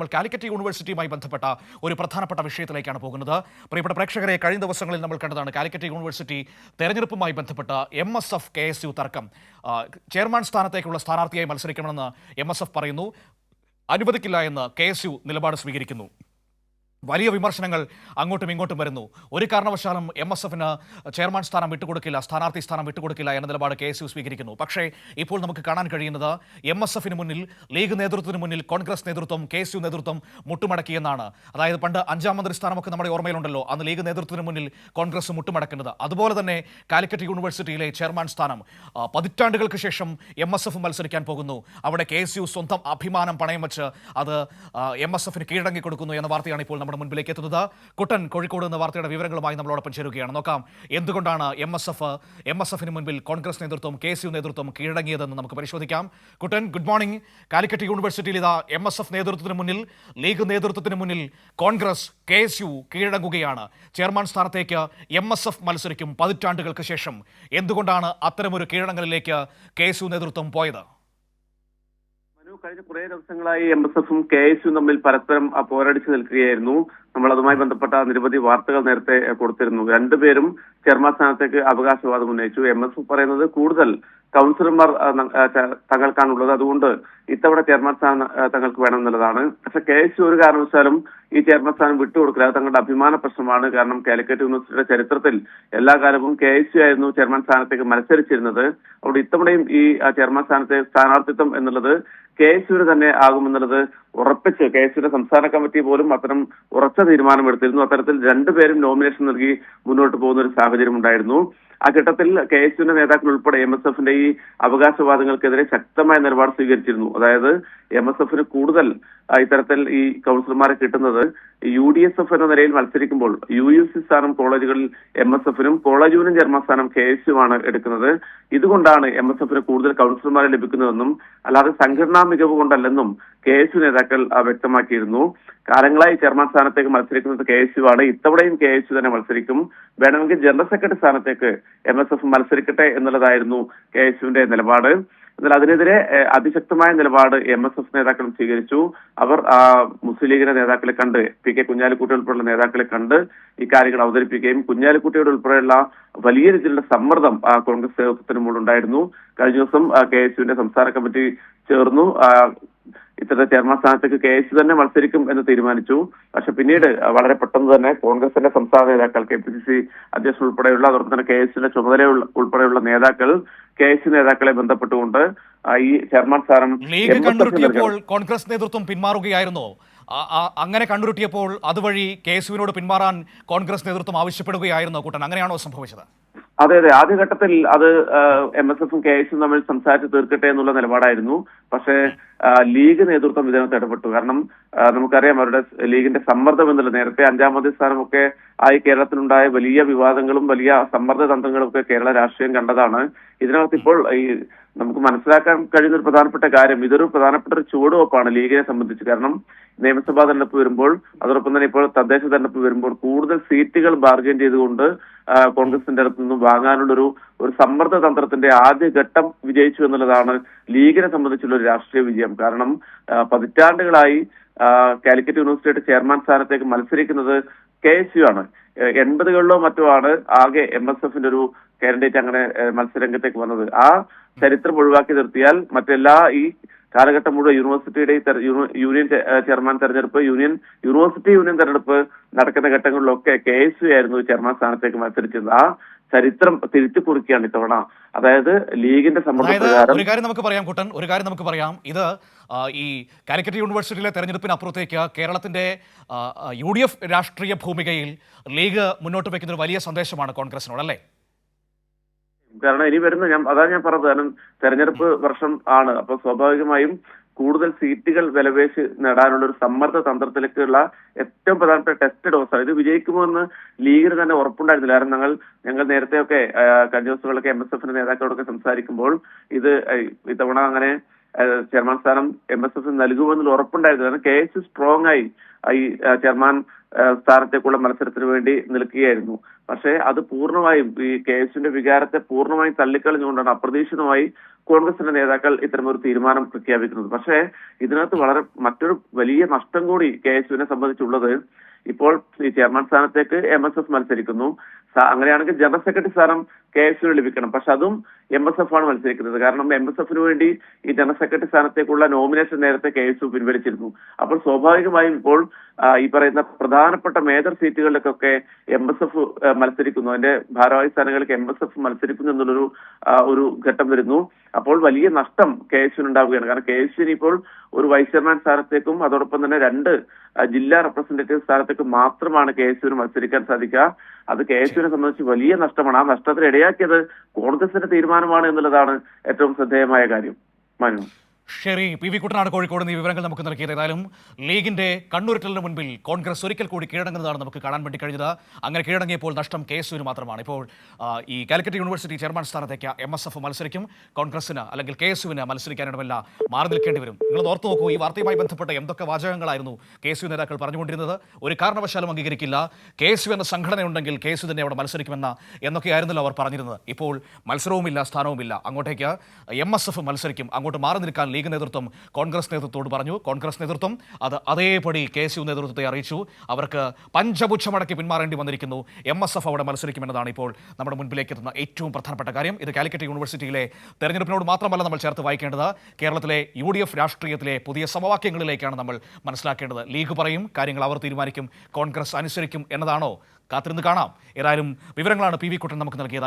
നമ്മൾ കാലിക്കറ്റ് യൂണിവേഴ്സിറ്റിയുമായി ബന്ധപ്പെട്ട ഒരു പ്രധാനപ്പെട്ട വിഷയത്തിലേക്കാണ് പോകുന്നത്. പ്രിയപ്പെട്ട പ്രേക്ഷകരെ കഴിഞ്ഞ ദിവസങ്ങളിൽ നമ്മൾ കണ്ടതാണ് കാലിക്കറ്റ് യൂണിവേഴ്സിറ്റി തെരഞ്ഞെടുപ്പുമായി ബന്ധപ്പെട്ട M S F K S U തർക്കം. ചെയർമാൻ സ്ഥാനത്തേക്കുള്ള സ്ഥാനാർത്ഥിയായി മത്സരിക്കണമെന്ന് എം എസ് എഫ് പറയുന്നു. അനുവദിക്കില്ല എന്ന് കെ എസ് യു നിലപാട് സ്വീകരിക്കുന്നു. വലിയ വിമർശനങ്ങൾ അങ്ങോട്ടും ഇങ്ങോട്ടും വരുന്നു. ഒരു കാരണവശാലും എം എസ് എഫിന് ചെയർമാൻ സ്ഥാനം വിട്ടുകൊടുക്കില്ല സ്ഥാനാർത്ഥി സ്ഥാനം വിട്ടുകൊടുക്കില്ല എന്ന നിലപാട് കെ എസ് യു സ്വീകരിക്കുന്നു. പക്ഷേ ഇപ്പോൾ നമുക്ക് കാണാൻ കഴിയുന്നത് എം എസ് എഫിന് മുന്നിൽ ലീഗ് നേതൃത്വത്തിന് മുന്നിൽ കോൺഗ്രസ് നേതൃത്വം കെ എസ് യു നേതൃത്വം മുട്ടുമടക്കിയെന്നാണ്. അതായത് പണ്ട് അഞ്ചാം മന്ത്രി സ്ഥാനമൊക്കെ നമ്മുടെ ഓർമ്മയിലുണ്ടല്ലോ. അന്ന് ലീഗ് നേതൃത്വത്തിന് മുന്നിൽ കോൺഗ്രസ് മുട്ടുമടക്കുന്നത് അതുപോലെ തന്നെ കാലിക്കറ്റ് യൂണിവേഴ്സിറ്റിയിലെ ചെയർമാൻ സ്ഥാനം പതിറ്റാണ്ടുകൾക്ക് ശേഷം എം എസ് എഫ് മത്സരിക്കാൻ പോകുന്നു. അവിടെ കെ എസ് യു സ്വന്തം അഭിമാനം പണയം വെച്ച് അത് എം എസ് എഫിന് കീഴടങ്ങി കൊടുക്കുന്നു എന്ന വാർത്തയാണ് ഇപ്പോൾ നമ്മുടെ മുൻപിലേക്ക് എത്തുന്നത്. കുട്ടൻ കോഴിക്കോട് എന്ന വാർത്തയുടെ വിവരങ്ങളുമായി നമ്മളോടൊപ്പം ചേരുകയാണ്. നോക്കാം എന്തുകൊണ്ടാണ് M S F M S എഫിന് മുൻപിൽ കോൺഗ്രസ് നേതൃത്വം കെ സി യു നേതൃത്വം കീഴടങ്ങിയതെന്ന് നമുക്ക് പരിശോധിക്കാം. കുട്ടൻ ഗുഡ് മോർണിംഗ് കാലിക്കറ്റ് യൂണിവേഴ്സിറ്റിയിൽ ഇതാ എം എസ് എഫ് നേതൃത്വത്തിന് മുന്നിൽ ലീഗ് നേതൃത്വത്തിന് മുന്നിൽ കോൺഗ്രസ് കെ എസ് യു കീഴടങ്ങുകയാണ്. ചെയർമാൻ സ്ഥാനത്തേക്ക് എം എസ് എഫ് മത്സരിക്കും പതിറ്റാണ്ടുകൾക്ക് ശേഷം. എന്തുകൊണ്ടാണ് അത്തരമൊരു കീഴടങ്ങലിലേക്ക് കെ എസ് യു നേതൃത്വം പോയത്? കഴിഞ്ഞ കുറേ ദിവസങ്ങളായി എം എസ് എഫും കെ എസ് യു തമ്മിൽ പരസ്പരം പോരടിച്ചു നിൽക്കുകയായിരുന്നു. നമ്മൾ അതുമായി ബന്ധപ്പെട്ട നിരവധി വാർത്തകൾ നേരത്തെ കൊടുത്തിരുന്നു. രണ്ടുപേരും ചെയർമാൻ സ്ഥാനത്തേക്ക് അവകാശവാദം ഉന്നയിച്ചു. എം എസ് പറയുന്നത് കൂടുതൽ കൗൺസിലർമാർ തങ്ങൾക്കാണുള്ളത്. അതുകൊണ്ട് ഇത്തവണ ചെയർമാൻ സ്ഥാനം തങ്ങൾക്ക് വേണമെന്നുള്ളതാണ്. പക്ഷെ കെ എസ് ഒരു കാരണവശാലും ഈ ചെയർമാൻ സ്ഥാനം വിട്ടുകൊടുക്കില്ല. അത് തങ്ങളുടെ അഭിമാന പ്രശ്നമാണ്. കാരണം കാലിക്കറ്റ് യൂണിവേഴ്സിറ്റിയുടെ ചരിത്രത്തിൽ എല്ലാ കാലവും കെ എസ് യു ആയിരുന്നു ചെയർമാൻ സ്ഥാനത്തേക്ക് മത്സരിച്ചിരുന്നത്. അതുകൊണ്ട് ഇത്തവണയും ഈ ചെയർമാൻ സ്ഥാനത്തെ സ്ഥാനാർത്ഥിത്വം എന്നുള്ളത് കെ എസ് യുവിന് തന്നെ ആകുമെന്നുള്ളത് ഉറപ്പിച്ച് കെ എസ് യുടെ സംസ്ഥാന കമ്മിറ്റി പോലും അത്തരം ഉറച്ച തീരുമാനമെടുത്തിരുന്നു. അത്തരത്തിൽ രണ്ടുപേരും നോമിനേഷൻ നൽകി മുന്നോട്ട് പോകുന്ന ഒരു സാഹചര്യം ഉണ്ടായിരുന്നു ആ ഘട്ടത്തിൽ കെ എസ് യുവിന്റെ നേതാക്കൾ ഉൾപ്പെടെ എം എസ് എഫിന്റെ ഈ അവകാശവാദങ്ങൾക്കെതിരെ ശക്തമായ നിലപാട് സ്വീകരിച്ചിരുന്നു. അതായത് എം എസ് എഫിന് കൂടുതൽ ഇത്തരത്തിൽ ഈ കൗൺസിലർമാരെ കിട്ടുന്നത് യു ഡി എസ് എഫ് എന്ന നിലയിൽ മത്സരിക്കുമ്പോൾ യു യു സി സ്ഥാനം കോളേജുകളിൽ എം എസ് എഫിനും കോളേജ് യൂണിയൻ ചെയർമാൻ സ്ഥാനം കെ എസ് യു ആണ് എടുക്കുന്നത്. ഇതുകൊണ്ടാണ് എം എസ് എഫിന് കൂടുതൽ കൗൺസിലർമാരെ ലഭിക്കുന്നതെന്നും അല്ലാതെ സംഘടനാ മികവ് കൊണ്ടല്ലെന്നും കെ എസ് യു നേതാക്കൾ വ്യക്തമാക്കിയിരുന്നു. കാലങ്ങളായി ചെയർമാൻ സ്ഥാനത്തേക്ക് മത്സരിക്കുന്നത് കെ എസ് യു ആണ് ഇത്തവണയും കെ എസ് യു തന്നെ മത്സരിക്കും. വേണമെങ്കിൽ ജനറൽ സെക്രട്ടറി സ്ഥാനത്തേക്ക് എം എസ് എഫ് മത്സരിക്കട്ടെ എന്നുള്ളതായിരുന്നു കെ എസ് യുവിന്റെ നിലപാട്. എന്നാൽ അതിനെതിരെ അതിശക്തമായ നിലപാട് എം എസ് എഫ് നേതാക്കളും സ്വീകരിച്ചു. അവർ മുസ്ലിം ലീഗിന്റെ നേതാക്കളെ കണ്ട് പി കെ കുഞ്ഞാലിക്കുട്ടി ഉൾപ്പെടെയുള്ള നേതാക്കളെ കണ്ട് ഇക്കാര്യങ്ങൾ കാര്യങ്ങൾ അവതരിപ്പിക്കുകയും കുഞ്ഞാലിക്കുട്ടിയുടെ ഉൾപ്പെടെയുള്ള വലിയ രീതിയിലുള്ള സമ്മർദ്ദം കോൺഗ്രസ് നേതൃത്വത്തിന് മുമ്പുണ്ടായിരുന്നു. കഴിഞ്ഞ ദിവസം കെ എസ് യുവിന്റെ സംസ്ഥാന കമ്മിറ്റി ചേർന്നു. ഇത്തരത്തെ ചെയർമാൻ സ്ഥാനത്തേക്ക് കെ എസ് തന്നെ മത്സരിക്കും എന്ന് തീരുമാനിച്ചു. പക്ഷെ പിന്നീട് വളരെ പെട്ടെന്ന് തന്നെ കോൺഗ്രസിന്റെ സംസ്ഥാന നേതാക്കൾ കെ പി സി സി അധ്യക്ഷൻ ഉൾപ്പെടെയുള്ള അതോടൊപ്പം തന്നെ കെ എസ് ചുമതല ഉൾപ്പെടെയുള്ള നേതാക്കൾ കെ എസ് നേതാക്കളെ ബന്ധപ്പെട്ടുകൊണ്ട് ഈ ചെയർമാൻ സ്ഥാനം ലീഗ് കണ്ടുരുട്ടിയപ്പോൾ കോൺഗ്രസ് നേതൃത്വം പിന്മാറുകയായിരുന്നോ. അങ്ങനെ കണ്ടുരുട്ടിയപ്പോൾ അതുവഴി കെ പിന്മാറാൻ കോൺഗ്രസ് നേതൃത്വം ആവശ്യപ്പെടുകയായിരുന്നു കൂട്ടൻ. അങ്ങനെയാണോ സംഭവിച്ചത്? അതെ അതെ. ആദ്യഘട്ടത്തിൽ അത് എം എസ് എഫും കെ എസും തമ്മിൽ സംസാരിച്ച് തീർക്കട്ടെ എന്നുള്ള നിലപാടായിരുന്നു. പക്ഷേ ലീഗ് നേതൃത്വം ഇതിനകത്ത് ഇടപെട്ടു. കാരണം നമുക്കറിയാം അവരുടെ ലീഗിന്റെ സമ്മർദ്ദം എന്നുള്ളത് നേരത്തെ അഞ്ചാം മന്ത്രി സ്ഥാനമൊക്കെ ആയി കേരളത്തിലുണ്ടായ വലിയ വിവാദങ്ങളും വലിയ സമ്മർദ്ദ തന്ത്രങ്ങളും ഒക്കെ കേരള രാഷ്ട്രീയം കണ്ടതാണ്. ഇതിനകത്ത് ഇപ്പോൾ ഈ നമുക്ക് മനസ്സിലാക്കാൻ കഴിയുന്ന ഒരു പ്രധാനപ്പെട്ട കാര്യം ഇതൊരു പ്രധാനപ്പെട്ട ഒരു ചുവടുവെപ്പാണ് ലീഗിനെ സംബന്ധിച്ച്. കാരണം നിയമസഭാ തെരഞ്ഞെടുപ്പ് വരുമ്പോൾ അതോടൊപ്പം തന്നെ ഇപ്പോൾ തദ്ദേശ തെരഞ്ഞെടുപ്പ് വരുമ്പോൾ കൂടുതൽ സീറ്റുകൾ ബാർഗൈൻ ചെയ്തുകൊണ്ട് കോൺഗ്രസിന്റെ അടുത്ത് നിന്നും വാങ്ങാനുള്ള ഒരു ഒരു സമ്മർദ്ദ തന്ത്രത്തിന്റെ ആദ്യ ഘട്ടം വിജയിച്ചു എന്നുള്ളതാണ് ലീഗിനെ സംബന്ധിച്ചുള്ള ഒരു രാഷ്ട്രീയ വിജയം. കാരണം പതിറ്റാണ്ടുകളായി കാലിക്കറ്റ് യൂണിവേഴ്സിറ്റിയുടെ ചെയർമാൻ സ്ഥാനത്തേക്ക് മത്സരിക്കുന്നത് കെ എസ് യു ആണ്. എൺപതുകളിലോ മറ്റോ ആണ് ആകെ എം എസ് എഫിന്റെ ഒരു കാൻഡിഡേറ്റ് അങ്ങനെ മത്സരരംഗത്തേക്ക് വന്നത്. ആ ചരിത്രം ഒഴിവാക്കി നിർത്തിയാൽ മറ്റെല്ലാ ഈ കാലഘട്ടം മുഴുവൻ യൂണിവേഴ്സിറ്റിയുടെ യൂണിയൻ ചെയർമാൻ തെരഞ്ഞെടുപ്പ് യൂണിയൻ യൂണിവേഴ്സിറ്റി യൂണിയൻ തെരഞ്ഞെടുപ്പ് നടക്കുന്ന ഘട്ടങ്ങളിലൊക്കെ കെ എസ് യു ആയിരുന്നു ചെയർമാൻ സ്ഥാനത്തേക്ക് മത്സരിച്ചത്. ആ ചരിത്രം തിരിച്ചു കുറിക്കുകയാണ് ഇത്തവണ. അതായത് ലീഗിന്റെ സമ്മർദ്ദം ഒരു കാര്യം നമുക്ക് പറയാം കുട്ടൻ. ഒരു കാര്യം നമുക്ക് പറയാം. ഇത് ഈ കാലിക്കറ്റ് യൂണിവേഴ്സിറ്റിയിലെ തെരഞ്ഞെടുപ്പിന് അപ്പുറത്തേക്ക് കേരളത്തിന്റെ യു ഡി എഫ് രാഷ്ട്രീയ ഭൂമികയിൽ ലീഗ് മുന്നോട്ട് വയ്ക്കുന്ന ഒരു വലിയ സന്ദേശമാണ് കോൺഗ്രസിനോട് അല്ലേ? കാരണം ഇനി വരുന്ന ഞാൻ അതാണ് ഞാൻ പറഞ്ഞത്. കാരണം തെരഞ്ഞെടുപ്പ് വർഷം ആണ്. അപ്പൊ സ്വാഭാവികമായും കൂടുതൽ സീറ്റുകൾ വിലപേശ് നേടാനുള്ള ഒരു സമ്മർദ്ദ തന്ത്രത്തിലേക്കുള്ള ഏറ്റവും പ്രധാനപ്പെട്ട ടെസ്റ്റ് ഡോസാണ് ഇത് വിജയിക്കുമോ എന്ന് ലീഗിന് തന്നെ ഉറപ്പുണ്ടായിരുന്നില്ല. കാരണം ഞങ്ങൾ ഞങ്ങൾ നേരത്തെയൊക്കെ ഒക്കെ കഴിഞ്ഞ ദിവസങ്ങളൊക്കെ എം എസ് എഫിന്റെ നേതാക്കളോടൊക്കെ സംസാരിക്കുമ്പോൾ ഇത് ഇത്തവണ അങ്ങനെ ചെയർമാൻ സ്ഥാനം എം എസ് എഫ് നൽകുമെന്നുള്ള ഉറപ്പുണ്ടായിരുന്നു കാരണം കെ എസ് സ്ട്രോങ് ആയി ഈ ചെയർമാൻ സ്ഥാനത്തേക്കുള്ള മത്സരത്തിന് വേണ്ടി നിൽക്കുകയായിരുന്നു. പക്ഷേ അത് പൂർണമായും ഈ കെ എസിന്റെ വികാരത്തെ പൂർണമായും തള്ളിക്കളഞ്ഞുകൊണ്ടാണ് അപ്രതീക്ഷിതമായി കോൺഗ്രസിന്റെ നേതാക്കൾ ഇത്തരമൊരു തീരുമാനം പ്രഖ്യാപിക്കുന്നത്. പക്ഷേ ഇതിനകത്ത് വളരെ മറ്റൊരു വലിയ നഷ്ടം കൂടി കെ എസ് യുവിനെ സംബന്ധിച്ചുള്ളത് ഇപ്പോൾ ഈ ചെയർമാൻ സ്ഥാനത്തേക്ക് എം എസ് എഫ് മത്സരിക്കുന്നു. അങ്ങനെയാണെങ്കിൽ ജനറൽ സെക്രട്ടറി സ്ഥാനം കെ എസ് യുവിന് ലഭിക്കണം. പക്ഷെ അതും എം എസ് എഫ് ആണ് മത്സരിക്കുന്നത്. കാരണം എം എസ് എഫിന് വേണ്ടി ഈ ജനറൽ സെക്രട്ടറി സ്ഥാനത്തേക്കുള്ള നോമിനേഷൻ നേരത്തെ കെ എസ് യു പിൻവലിച്ചിരുന്നു. അപ്പോൾ സ്വാഭാവികമായും ഇപ്പോൾ ഈ പറയുന്ന പ്രധാനപ്പെട്ട മേജർ സീറ്റുകളിലേക്കൊക്കെ എം എസ് എഫ് മത്സരിക്കുന്നു അതിന്റെ ഭാരവാഹി സ്ഥാനങ്ങൾക്ക് എം എസ് എഫ് മത്സരിക്കുന്നു എന്നുള്ളൊരു ഒരു ഘട്ടം വരുന്നു. അപ്പോൾ വലിയ നഷ്ടം കെ എസ് ഉണ്ടാവുകയാണ്. കാരണം കെ എസ് ഇപ്പോൾ ഒരു വൈസ് ചെയർമാൻ സ്ഥാനത്തേക്കും അതോടൊപ്പം തന്നെ രണ്ട് ജില്ലാ റെപ്രസെന്റേറ്റീവ് സ്ഥാനത്തേക്കും മാത്രമാണ് കെ എസ് മത്സരിക്കാൻ സാധിക്കുക. അത് കെ എസ് സംബന്ധിച്ച് വലിയ നഷ്ടമാണ്. ആ നഷ്ടത്തിന് ഇടയാക്കിയത് കോൺഗ്രസിന്റെ തീരുമാനമാണ് എന്നുള്ളതാണ് ഏറ്റവും ശ്രദ്ധേയമായ കാര്യം. മനു. ശരി പി വി കുട്ടനാട് കോഴിക്കോട് നീ വിവരങ്ങൾ നമുക്ക് നൽകിയത്. ഏതായാലും ലീഗിന്റെ കണ്ണൂരിറ്റലിന് മുൻപിൽ കോൺഗ്രസ് ഒരിക്കൽ കൂടി കീഴടങ്ങുന്നതാണ് നമുക്ക് കാണാൻ വേണ്ടി കഴിഞ്ഞത്. അങ്ങനെ കീഴടങ്ങിയപ്പോൾ നഷ്ടം കെ മാത്രമാണ്. ഇപ്പോൾ ഈ കാലിക്കറ്റ് യൂണിവേഴ്സിറ്റി ചെയർമാൻ സ്ഥാനത്തേക്ക് എം എസ് എഫ് മത്സരിക്കും. കോൺഗ്രസിന് അല്ലെങ്കിൽ കെ എസ് യുവിന് മത്സരിക്കാനിടമല്ല മാറി നിൽക്കേണ്ടി വരും. നിങ്ങൾ ഓർത്തു നോക്കൂ ഈ വാർത്തയുമായി ബന്ധപ്പെട്ട എന്തൊക്കെ വാചകങ്ങളായിരുന്നു കെ എസ് യു നേതാക്കൾ പറഞ്ഞുകൊണ്ടിരുന്നത്. ഒരു കാരണവശാലും അംഗീകരിക്കില്ല. കെ എസ് യു എന്ന സംഘടനയുണ്ടെങ്കിൽ കെ എസ് യു തന്നെ അവിടെ മത്സരിക്കുമെന്ന എന്നൊക്കെയായിരുന്നല്ലോ അവർ പറഞ്ഞിരുന്നത്. ഇപ്പോൾ മത്സരവുമില്ല സ്ഥാനവുമില്ല. അങ്ങോട്ടേക്ക് എം എസ് എഫ് മത്സരിക്കും. അങ്ങോട്ട് മാറി നിൽക്കാൻ ലീഗ് നേതൃത്വം കോൺഗ്രസ് നേതൃത്വത്തോട് പറഞ്ഞു. കോൺഗ്രസ് നേതൃത്വം അത് അതേപടി കെ എസ് യു നേതൃത്വത്തെ അറിയിച്ചു. അവർക്ക് പഞ്ചപുച്ഛമടക്കി പിന്മാറേണ്ടി വന്നിരിക്കുന്നു. എം എസ് എഫ് അവിടെ മത്സരിക്കുമെന്നതാണ് ഇപ്പോൾ നമ്മുടെ മുൻപിലേക്ക് എത്തുന്ന ഏറ്റവും പ്രധാനപ്പെട്ട കാര്യം. ഇത് കാലിക്കറ്റ് യൂണിവേഴ്സിറ്റിയിലെ തെരഞ്ഞെടുപ്പിനോട് മാത്രമല്ല നമ്മൾ ചേർത്ത് വായിക്കേണ്ടത്. കേരളത്തിലെ യു ഡി എഫ് രാഷ്ട്രീയത്തിലെ പുതിയ സമവാക്യങ്ങളിലേക്കാണ് നമ്മൾ മനസ്സിലാക്കേണ്ടത്. ലീഗ് പറയും കാര്യങ്ങൾ അവർ തീരുമാനിക്കും കോൺഗ്രസ് അനുസരിക്കും എന്നതാണോ? കാത്തിരുന്ന് കാണാം. ഏതായാലും വിവരങ്ങളാണ് പി വി കുട്ടൻ നമുക്ക് നൽകിയത്.